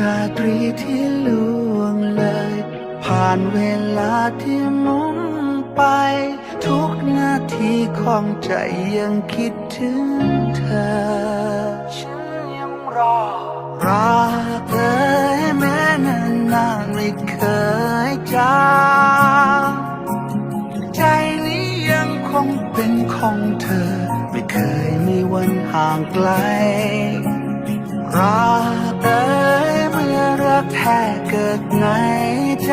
ราตรีที่ล่วงเลย ผ่านเวลาที่มุนไป ทุกนาทีของใจยังคิดถึงเธอ ฉันยังรอรักเธอแม้นานนานไม่เคยจางใจนี้ยังคงเป็นของเธอ ไม่เคยมีวันห่างไกลรักเอ่ยเมื่อ รักแท้เกิดในใจ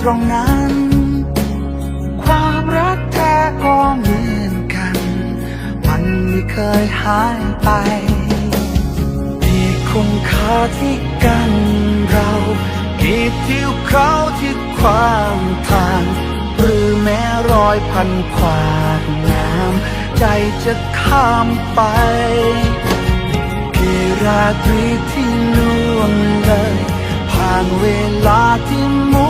ตรงนั้น ความรักแท้ก็เหมือนกัน มันไม่เคยหายไปที่คุณค่าที่กันเรากี่ทิวเขาที่ขวางทาง หรือแม้รอยพันขวากน้ำใจจะข้ามไปกี่ราตรีที่ล่วงเลยผ่านเวลาที่มุ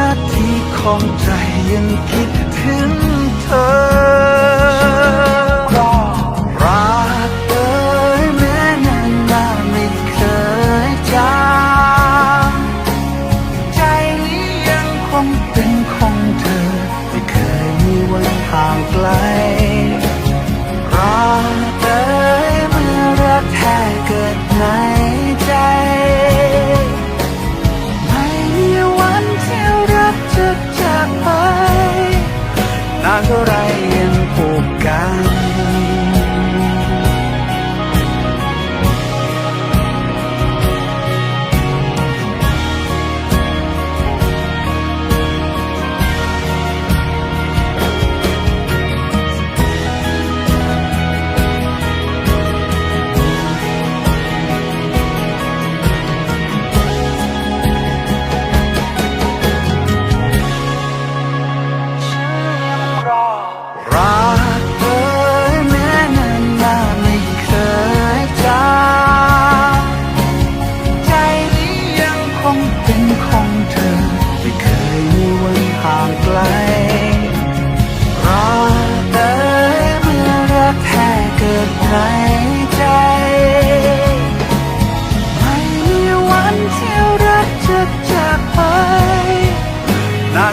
นาทีของใจยังคิดถึงเธอ ไรยังผูกกัน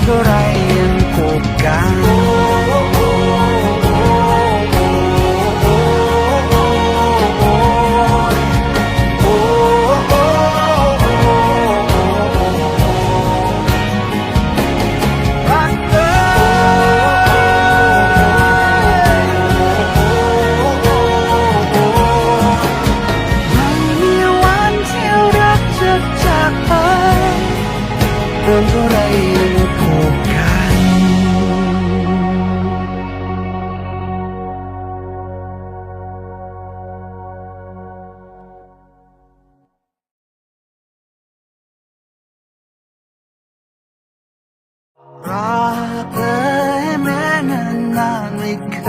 นา รักเอ่ยแม้นานนานๆไม่เค